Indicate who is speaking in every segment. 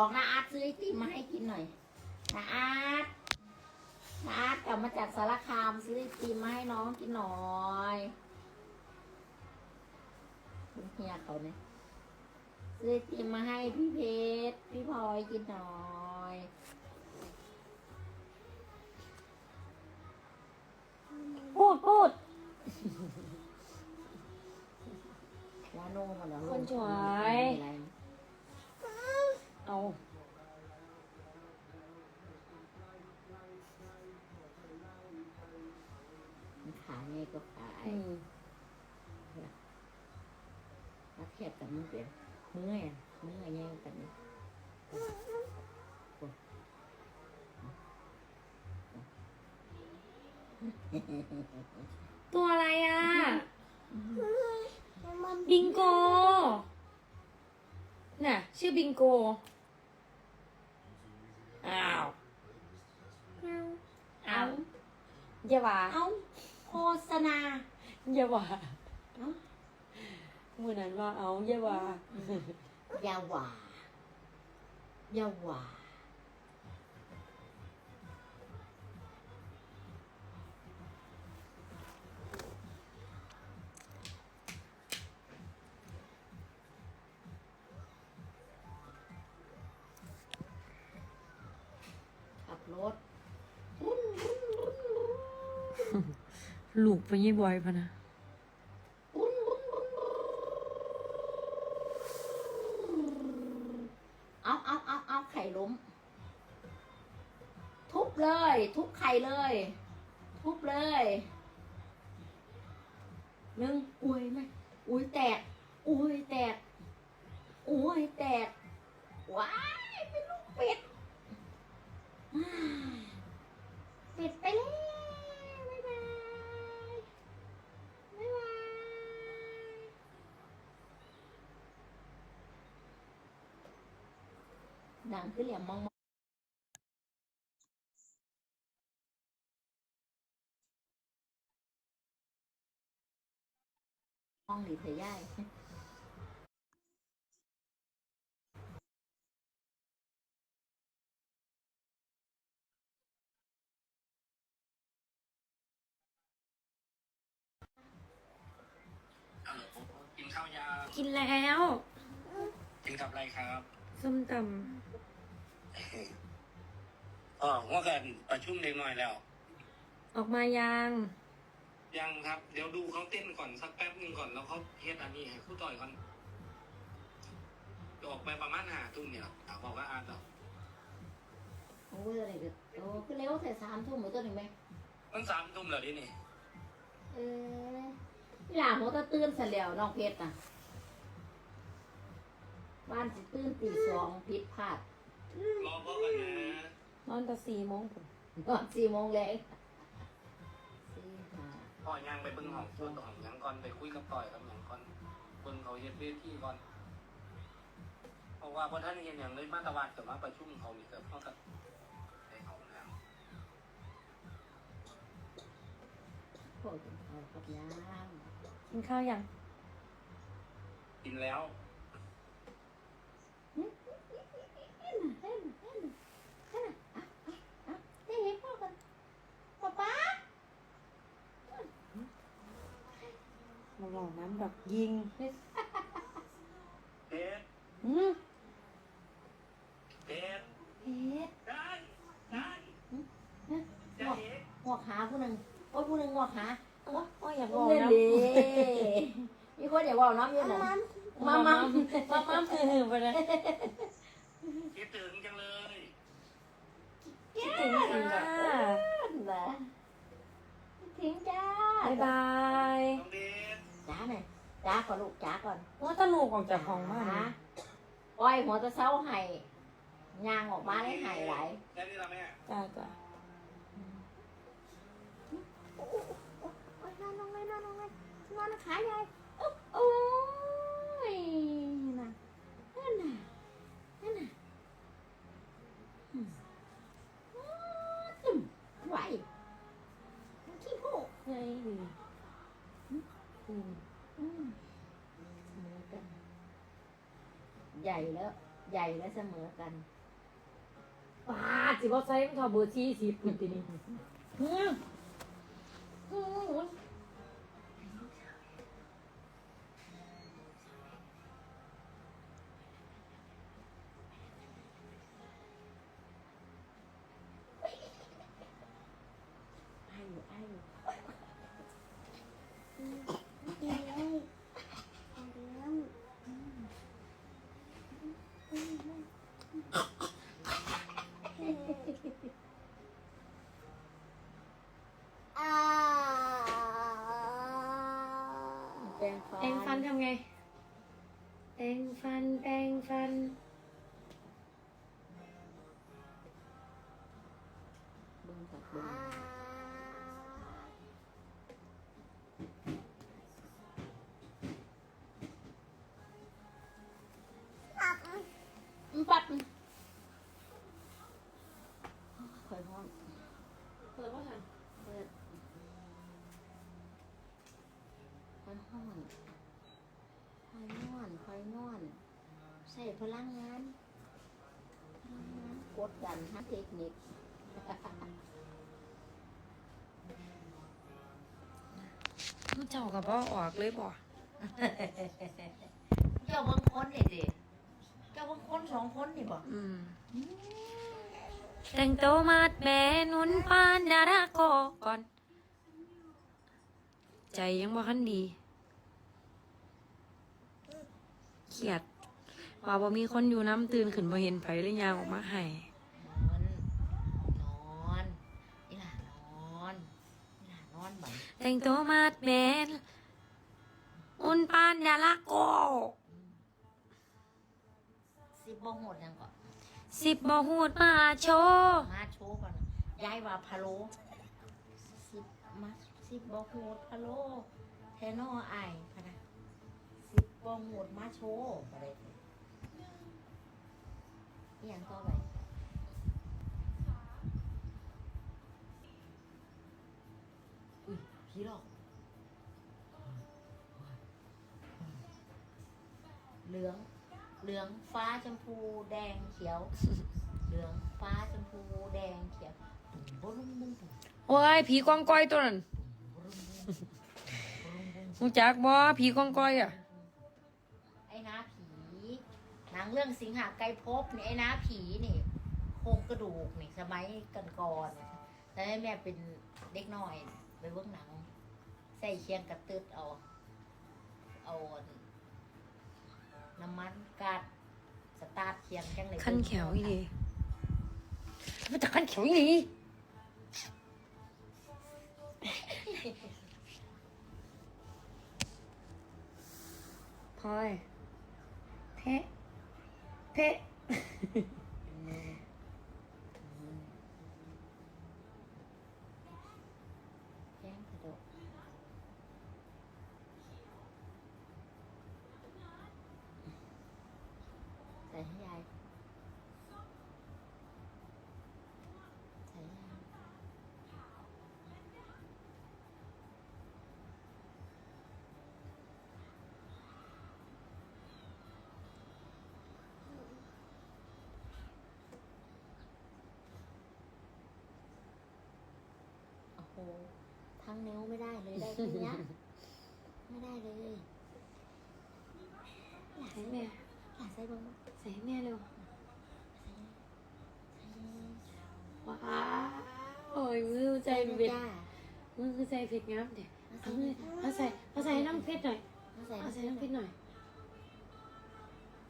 Speaker 1: บอกนาอาร์ตซื้อไอติมมาให้กินหน่อยนาอาร์ตนาอาร์ตกลับมาจากสารคามซื้อไอติมมาให้น้องกินหน่อยคุณเฮียเขาเนี่ยซื้อไอติมมาให้พี่เพชรพี่พลอยกินหน่อยพูดพูดวาโน่มาแล้ว
Speaker 2: คนสวย
Speaker 1: อะไร
Speaker 2: เอา
Speaker 1: มันขายไงก็ขาย
Speaker 2: อืม
Speaker 1: ถ้าเทียบกับมันเป็นเมื่อยเมื่อยแย่งกันนี่
Speaker 2: ตัวอะไรอะบิงโก น่ะ ชื่อบิงโก อ้าว เอา อย่าว่า
Speaker 1: เอาโฆษณา
Speaker 2: อย่าว่า
Speaker 1: เอ้า
Speaker 2: มื่อนั้นว่าเอาอย่าว่า
Speaker 1: อย่าหว่าอย่าหว่า
Speaker 2: ลูกไปยี่บอยพะนะ
Speaker 1: เอาเอาเอาเอาไข่ล้ม ทุบเลย ทุบไข่เลย ทุบเลยหนึ่งอุ้ยไหมอุ้ยแตก อุ้ยแตก อุ้ยแตก ว้ายเป็นลูกเป็ดอ้ายเป็ดไปแล้วบ๊ายบายบ๊ายบายดังขึ้น เหลี่ยมมองมองหลีเถยย่าย
Speaker 3: กินข้าวยา
Speaker 2: กินแล้ว
Speaker 3: กินกับอะไรครับ
Speaker 2: ส้มต
Speaker 3: อ๋อว่ากันประชุมเล็กน้อยแล้วำ
Speaker 2: ออกมายัง
Speaker 3: ยังครับ เดี๋ยวดูเขาเต้นก่อนสักแป๊บหนึ่งก่อนแล้วเขาเฮ็ดอันนี้ให้คู่ต่อยก่อนจะออกไปประมาณห้าทุ่มเนี่ยหรอถามบอกว่าอาร์ตเหรอ
Speaker 1: โอ้ยอะไรก็โอ้คือเร็วแต่สามทุ่มเหมือนตัวหนึ่งไหม
Speaker 3: มันสามทุ่มเหรอที่นี่
Speaker 1: เออเวลาหัวตะตื่นเสร็จแล้วน้องเพชรน่ะ บ้านสิตื่นตีสองผิดพลาด
Speaker 3: รอพ่อกันนะ
Speaker 2: นอนแต่สี่โมงผม
Speaker 1: ตอนสี่โมงแรงสี่ห้า
Speaker 3: พ่อย่างไปเบิ้งห้องส่วนของหยังก่อนไปคุยกับต่อยกับหยังก่อนเบิ้งเขาเฮ็ดเวทีก่อน เพราะว่าพอท่านเห็นอย่างเลยมาตะวันกับมาประชุมเขานี่เกิดเขากับได้เขาแล้ว
Speaker 1: โอ้ยเอากับย่าง
Speaker 2: กินข้าวยัง
Speaker 3: กินแล้ว
Speaker 1: ได้เห็นพ่อกันป๊าป๊า
Speaker 2: มาหล่อน้ำดอกยิง
Speaker 3: เฮ็ด
Speaker 2: อืม
Speaker 3: เฮ็ด
Speaker 1: เฮ็ด
Speaker 3: ได้ได้จะเฮ็ด
Speaker 1: หัวขาผู้หนึ่งโอ้ยผู้หนึ่งหัวขา
Speaker 2: โอ้โอ้ยอย่าบอก
Speaker 1: เล่น
Speaker 2: นะ
Speaker 1: ดีมีคนอยากว่าน้ำเยอะหน่อยมามา
Speaker 2: มามาคือไปเลย
Speaker 3: คิดถึงจังเลย
Speaker 2: คิดถึงสิจ้า
Speaker 1: นะทิ้งจ้า
Speaker 2: บ๊ายบาย
Speaker 3: น้อง เดช
Speaker 1: จ้าหน่อยจ้าก่อนลูกจ้าก่อน
Speaker 2: ว่าตลูกออกจากห้องมาก
Speaker 1: นะ
Speaker 2: นะ
Speaker 1: อ้อยหัวตะเช้าไห่ยางออกมาได้ไห่ไหลาย
Speaker 3: ได้นี่ละแม่
Speaker 2: จ้าจ้า
Speaker 1: โอ้ยนอนลงเลยนอนลงเลยนอนขาใหญ่อุ๊บโอ้ยน่ะนั่นน่ะนั่นน่ะอืมอืมไหวขี้โพก
Speaker 2: ไงดีอืม
Speaker 1: อืมเหมือนกัน ให ญ่แล้ว ใหญ่และเสมอกัน
Speaker 2: ป้าสิบ่ใส่มันทอเบอร์สี่สิบปุ่น รงฟันทำไงแปรงฟันแค
Speaker 1: อย
Speaker 2: น
Speaker 1: อน ใส่พลังงานพลังงานกดดันหาเทคนิค
Speaker 2: มูเจ้ากับบ่ออกเลยบ่
Speaker 1: เจ้าบางคนเนี่ยดิเจ้าบางคนสองคนนี่บ่
Speaker 2: อืมแต่งตัวมาดแม่นุนปานดาราโกก่อน ใจยังบ่คันดี เครียดว่าบ่มีคนอยู่น้ำตื่นขึ้นบ่เห็นไผเลยยางออกมาให้
Speaker 1: นอนนอนอีหล่านอนอีหล่านอนบัง
Speaker 2: แต่งตัวมาดแม่นุนปานดารากโก
Speaker 1: สิบบ่โหดยังก่อน
Speaker 2: สิบบ่หูดมาโชว์
Speaker 1: มาโชว์ก่อนย้ายว่าพะโลสิบมาสิบบ่โหดพะโลเทนอไอพะนะสิบบ่โหดมาโชว์อะไรอีหยังต่อไปอุ้ยผีหลอกเหลือง เหลืองฟ้าชมพูแดงเขียว เหลืองฟ้าชมพูแดงเขียวปุ่มบุ้มบุ้มบุ้ม
Speaker 2: โอ้ยผีกองก้อยตัวนั้น
Speaker 1: บุ้มบุ้มบุ้มบุ้ม
Speaker 2: รู้จักบ่ผีกองก้อยอะ
Speaker 1: ไอ้น้าผีห นังเรื่องสิงหาไกรภพนี่ไอ้น้าผีนี่โครงกระดูกนี่สมัยกันก่อนแต่แม่เป็นเด็กน้อยไปเบิ่งหนัง ใส่เคียงกระตืดเอา เอาน้ำมันกัดสตาร์ทเคียงจังเลย
Speaker 2: ขั้นแขวอีหลีมันจะขั้นแขวอีหลีพลอยเทะ เทะ
Speaker 1: แย่งกระโดดใส่ให้ยายใส่ให้ยาย โอ้โห ทั้งนิ้วไม่ได้เลยได้แค่เนี้ยไม่ได้เลย
Speaker 2: ใส่แม่
Speaker 1: อยากใส่บ้างไหม
Speaker 2: ใส่ให้แม่เร็ว
Speaker 1: ใส่ใส่
Speaker 2: ว้าวโอ้ยมือใจ
Speaker 1: ใส่
Speaker 2: เบ็ด
Speaker 1: จ้า
Speaker 2: มือคือใจเผ็ดงับเด็ก
Speaker 1: เอา
Speaker 2: เอา
Speaker 1: ใส่
Speaker 2: มือเอาใส่เอาใส่ให้น้ำเพชรหน่อย
Speaker 1: เอาใส่
Speaker 2: เอาใส่น้ำเพชรหน่อย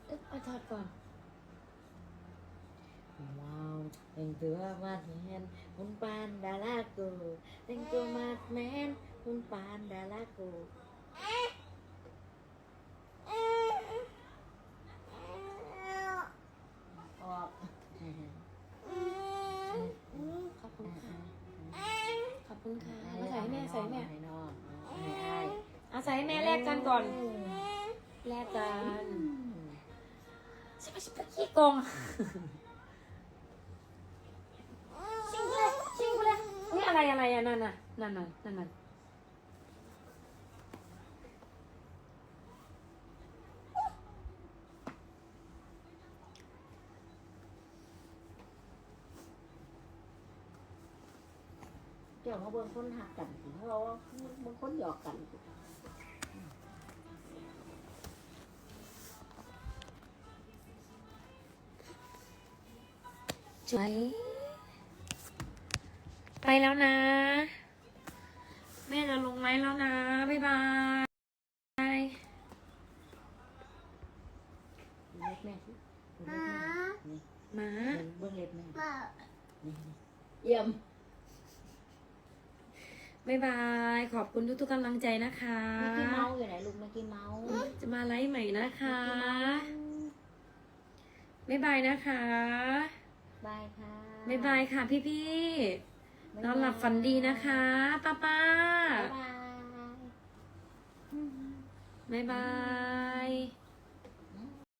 Speaker 2: เอ๊ะเอาถอดก่อน
Speaker 1: ว้าว แต่งตัวมาดแมนคุณปานดารากูแต่งตัวมาดแมนคุณปานดารากูออก
Speaker 2: ขอบคุณค่ะ ขอบคุณค่ะเอาใส่ให้แม่ใส่ให้แม่
Speaker 1: ให้น้องให้อ้าย
Speaker 2: เอาใส่ให้แม่แลกกันก่อน แลกกันใช่ไหมใช่ไหมขี้โกงชิง อะไรอะไรอะนั่นน่ะนั่นน่ะนั่นน่ะเจ้า
Speaker 1: เขาเบิ่งคนหักกันสิเขาเบิ่งคนหยอกกันสิ
Speaker 2: สวย ไปแล้วนะ แม่จะลงไลฟ์แล้วนะ บ๊ายบาย
Speaker 1: เล็บแม่สิเล็บแม่นี่
Speaker 2: มา
Speaker 1: เบิ่งเล็บแม่นี่เยี่ยม
Speaker 2: บ๊ายบาย ขอบคุณทุกๆกำลังใจนะคะ
Speaker 1: มิกกี้เมาส์อยู่ไหนลูกมิกกี้เมาส์
Speaker 2: จะมาไลฟ์ใหม่นะคะ บ๊ายบายนะคะ
Speaker 1: บายค่ะ
Speaker 2: บ๊ายบายค่ะพี่ๆ นอนหลับฝันดีนะคะป้าป้า
Speaker 1: บ๊ายบาย
Speaker 2: บ๊ายบาย